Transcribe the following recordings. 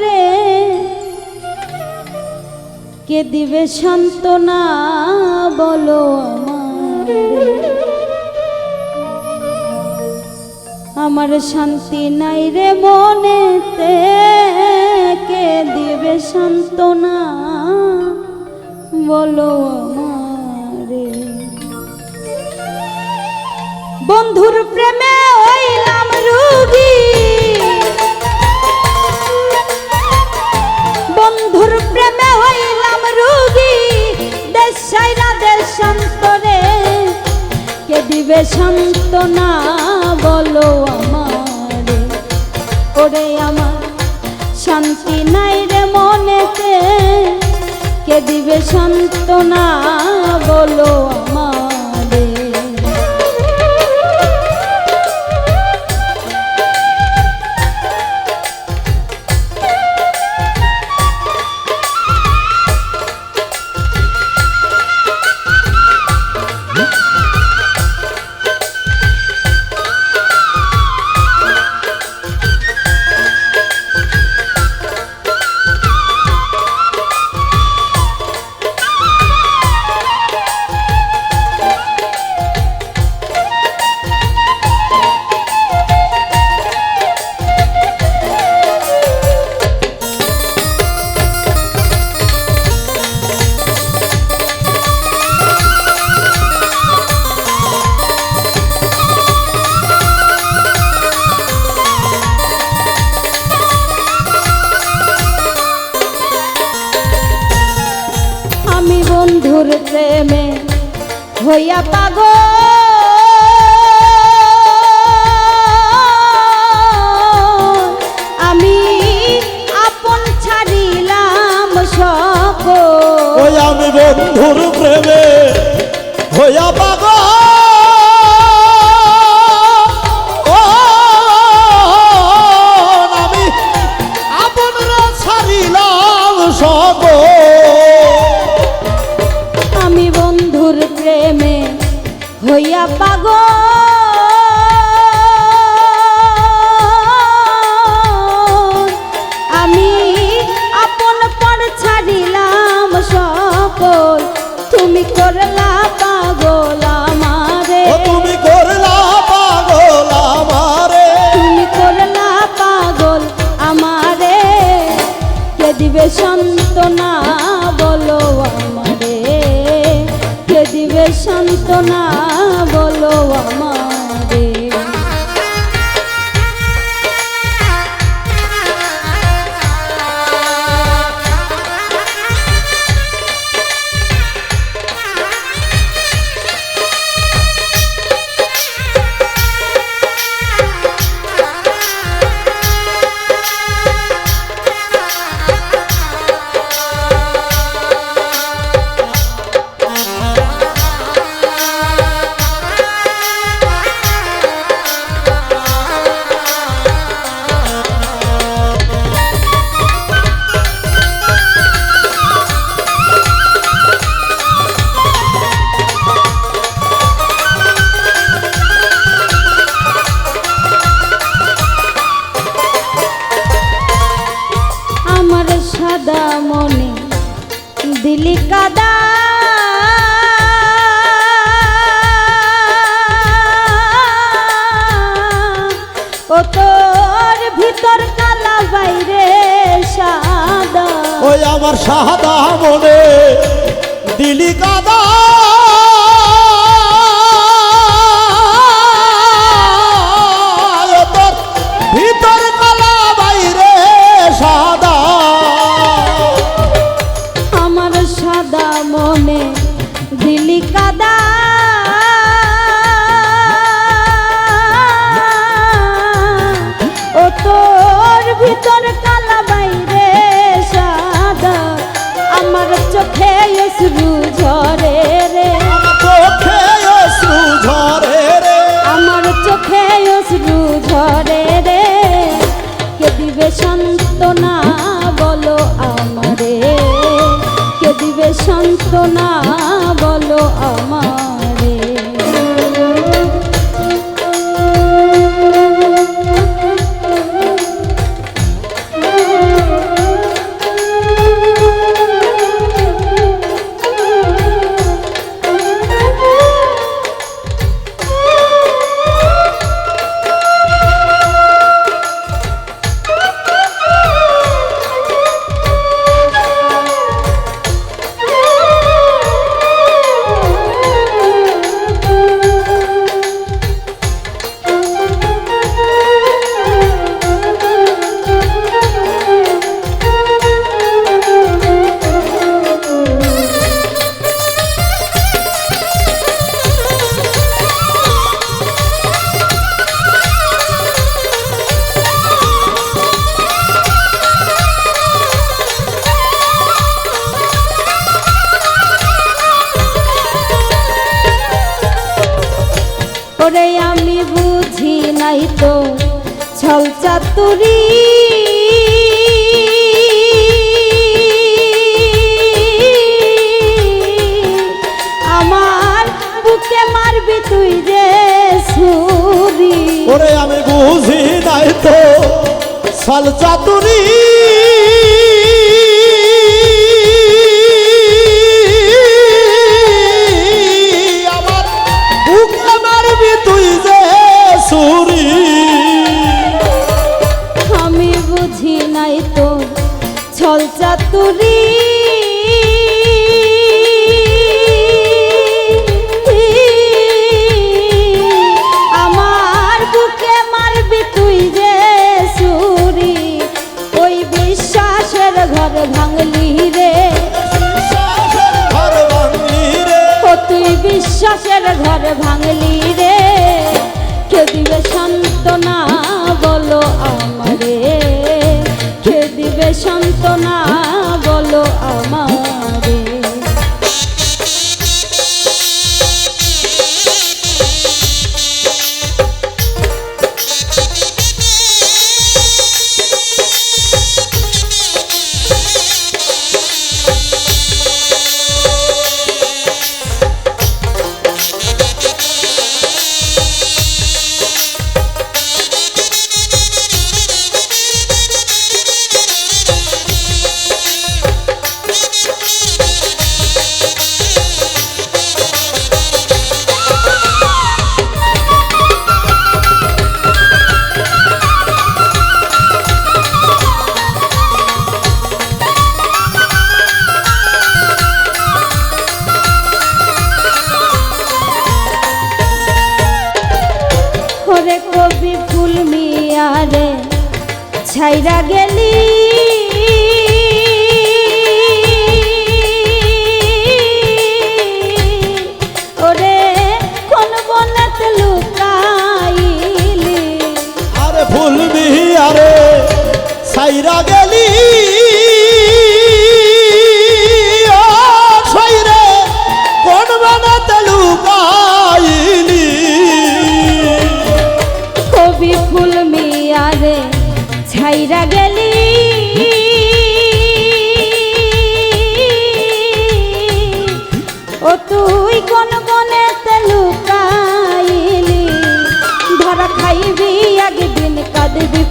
দেশান্তরে কে দিবে সান্ত্বনা বলো আমারে। আমার শান্তি নাই রে মনেতে। কে দিবে সান্ত্বনা বলো আমারে। দিবে সান্ত্বনা বলো আমারে। ওরে আমার শান্তি নাই রে মনেতে। কে দিবে সান্ত্বনা বলো আমারে? বন্ধুর প্রেমে হইয়া পাগ। আমি আপন ছাড়িলাম সক ওই আমি বন্ধুর প্রেমে হইয়া পাগ। হইয়া পাগ আমি আপন পর ছাড়িলাম সকল। তুমি করলা আমার সাদা মনে দিলি কাদা। সান্ত্বনা বলো আমারে। কে দিবে সান্ত্বনা বলো আমার। ওরে আমি বুঝি নাই তো ছল মারবি তুই যে সুরি। ওরে আমি বুঝি নাই তো ছল চাতুরি। না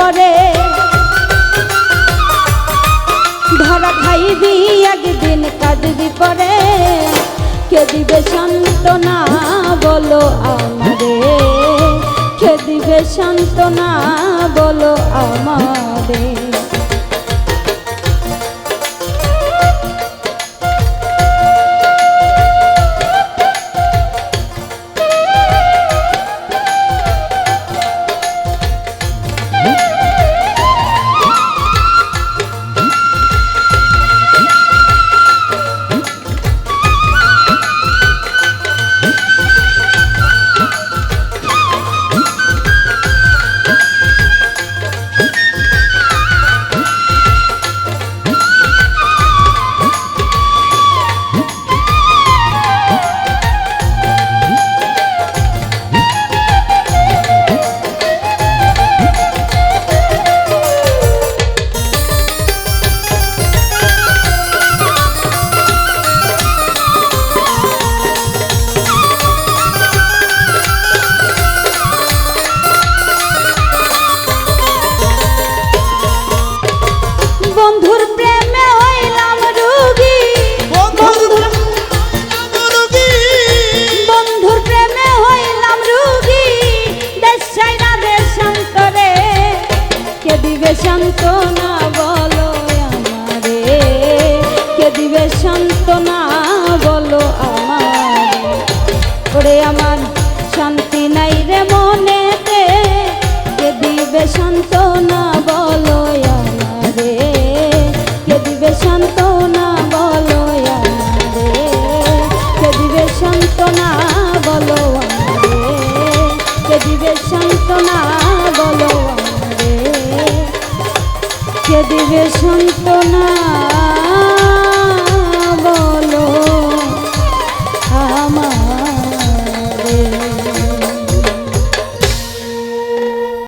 করে ধরা খাইবি একদিন কাঁদবি পরে। কে দিবে সান্ত্বনা বলো আমারে। কে দিবে না বলো আমার। দিবে সান্ত্বনা বলো আমারে। কে দিবে সান্ত্বনা বলো আমারে। ওরে আমার শান্তি নাই রে মনেতে। কে দিবে সান্ত্বনা বলো আমারে। কে দিবে সান্ত্বনা বলো আমারে। কে দিবে সান্ত্বনা দিবে শুনতো না